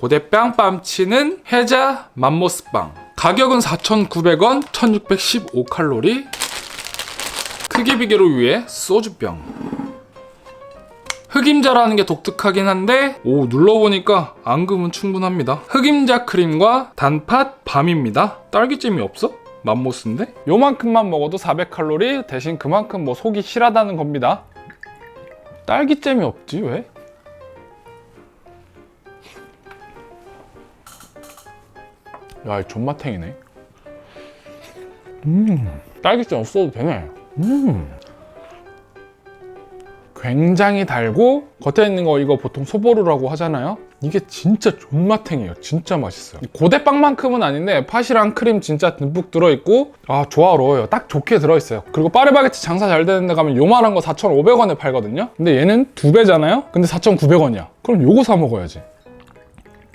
고대 빵빵치는 해자 맘모스빵. 가격은 4,900원 1,615칼로리. 크기 비교를 위해 소주병. 흑임자라는 게 독특하긴 한데 오 눌러보니까 앙금은 충분합니다. 흑임자 크림과 단팥 밤입니다. 딸기잼이 없어? 맘모스인데? 요만큼만 먹어도 400칼로리? 대신 그만큼 뭐 속이 실하다는 겁니다. 딸기잼이 없지 왜? 야, 이 존맛탱이네. 음, 딸기잼 없어도 되네. 음. 굉장히 달고 겉에 있는 거 이거 보통 소보루라고 하잖아요. 이게 진짜 존맛탱이에요. 진짜 맛있어요. 고대빵만큼은 아닌데 팥이랑 크림 진짜 듬뿍 들어있고 아 조화로워요. 딱 좋게 들어있어요. 그리고 파리바게트 장사 잘 되는 데 가면 요만한 거 4,500원에 팔거든요. 근데 얘는 두 배잖아요. 근데 4,900원이야. 그럼 요거 사 먹어야지.